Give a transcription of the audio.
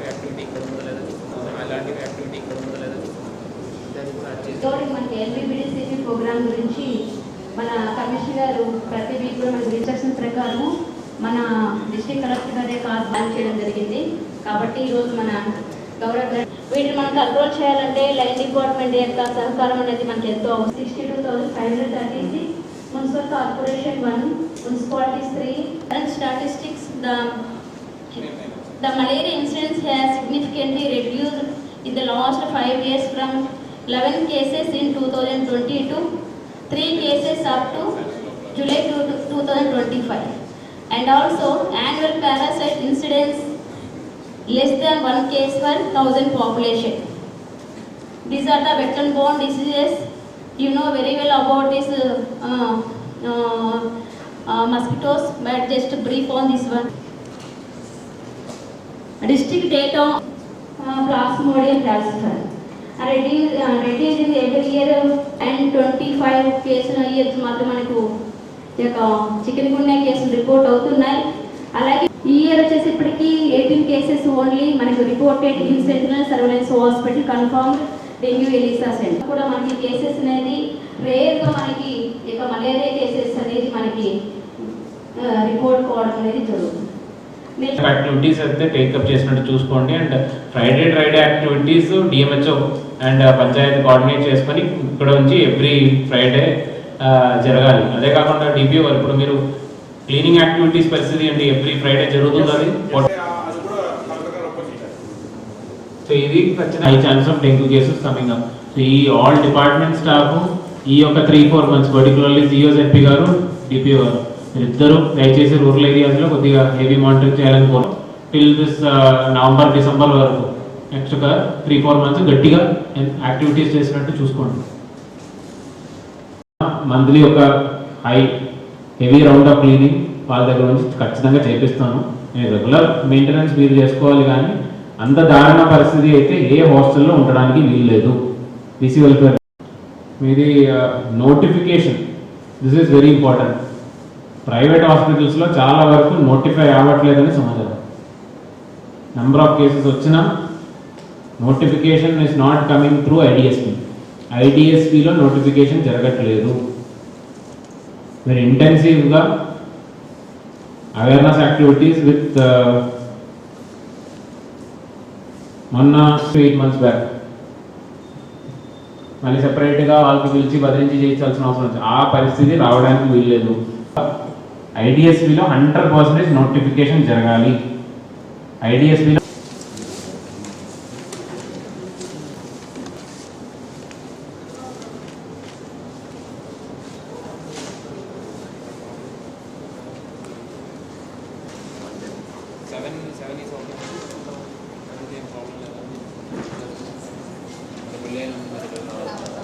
అలాంటివి యాక్టివిటీ ఇక్కడ ఉందో లేదో చూసుకుంటాం అలాంటివి యాక్టివిటీ ఇక్కడ ఉందో లేదో చూసుకుంటాం దాన్ని కూడా యాడ్ చేసి గౌరవ్ మనకి ఎల్బిబిడిసిపి ప్రోగ్రామ్ గురించి మన కమిషనర్ గారు ప్రతి వీక్ కూడా మనకి ఇన్స్ట్రక్షన్ ప్రకారం మన డిస్ట్రిక్ట్ కలెక్టర్ గారే కార్ బ్యాన్ చేయడం జరిగింది. కాబట్టి ఈరోజు మన గౌరవ గారు వీటిని మనం కంట్రోల్ చేయాలంటే లైన్ డిపార్ట్మెంట్ యొక్క సహకారం అనేది మనకి ఎంతో sixty two thousand five hundred six municipal corporation one municipalities three statistics the The malaria incidence has significantly reduced in the last five years from 11 cases in 2020 to 3 cases up to July 2025. And also annual parasite incidence less than 1 case per 1000 population. These are the vector-borne diseases. You know very well about this uh, uh, uh, mosquitoes, but just brief on this one. District data uh, plasmodium falciparum are reduced, uh, reduced in every year and 25 కేసులు years మాత్రం మనకు ఈ యొక్క chicken గున్యా కేసులు report అవుతున్నాయి అలాగే ఈ year వచ్చేసి ఇప్పటికీ ఎయిటీన్ కేసెస్ ఓన్లీ మనకు reported in central surveillance hospital confirm dengue ELISA center కూడా మనకి కేసెస్ అనేది రేర్గా మనకి ఇక మలేరియా కేసెస్ అనేది మనకి రిపోర్ట్ కావడం అనేది జరుగుతుంది యాక్టివిటీస్ అయితే టేకప్ చేసినట్టు చూసుకోండి. And Friday Friday activities DMHO and panchayat coordinate చేసుకొని ఇక్కడ నుంచి ఎవ్రీ ఫ్రైడే జరగాలి. అదే కాకుండా డిపిఓ గారు ఇప్పుడు మీరు క్లీనింగ్ యాక్టివిటీస్ పరిస్థితి అండి ఎవ్రీ ఫ్రైడే జరుగుతుంది అది? సో ఇది high chance of dengue cases coming up so ఈ ఆల్ డిపార్ట్మెంట్ స్టాఫ్ ఈ యొక్క త్రీ ఫోర్ మంత్స్ పర్టికులర్లీ జియోజెడ్పీ గారు డిపిఓ గారు. ఇద్దరు దయచేసి రూరల్ ఏరియాస్లో కొద్దిగా హెవీ మానిటరింగ్ చేయాలని కోరు. టిల్ దిస్ నవంబర్ డిసెంబర్ వరకు నెక్స్ట్ ఒక త్రీ ఫోర్ మంత్స్ గట్టిగా యాక్టివిటీస్ చేసినట్టు చూసుకోండి. మంత్లీ ఒక high heavy round of cleaning వాళ్ళ దగ్గర నుంచి ఖచ్చితంగా చేపిస్తాను. నేను రెగ్యులర్ మెయింటెనెన్స్ మీరు చేసుకోవాలి కానీ అంత దారుణ పరిస్థితి అయితే ఏ హాస్టల్లో ఉండడానికి వీల్లేదు బీసీ వెల్ఫేర్ మీది notification this is very important private హాస్పిటల్స్లో చాలా వరకు నోటిఫై అవ్వట్లేదని సమాచారం. నెంబర్ ఆఫ్ కేసెస్ వచ్చినా notification is not coming through IDSP ఐడిఎస్పిలో notification జరగట్లేదు. మీరు ఇంటెన్సివ్గా అవేర్నెస్ యాక్టివిటీస్ విత్ మొన్న ఎయిట్ మంత్స్ బ్యాక్ మళ్ళీ సెపరేట్గా వాళ్ళకి పిలిచి బదిలించి చేయించాల్సిన అవసరం ఆ పరిస్థితి రావడానికి వీల్లేదు. ఐడిఎస్బిలో హండ్రెడ్ పర్సెంటేజ్ నోటిఫికేషన్ జరగాలి ఐడిఎస్బిలో Gracias.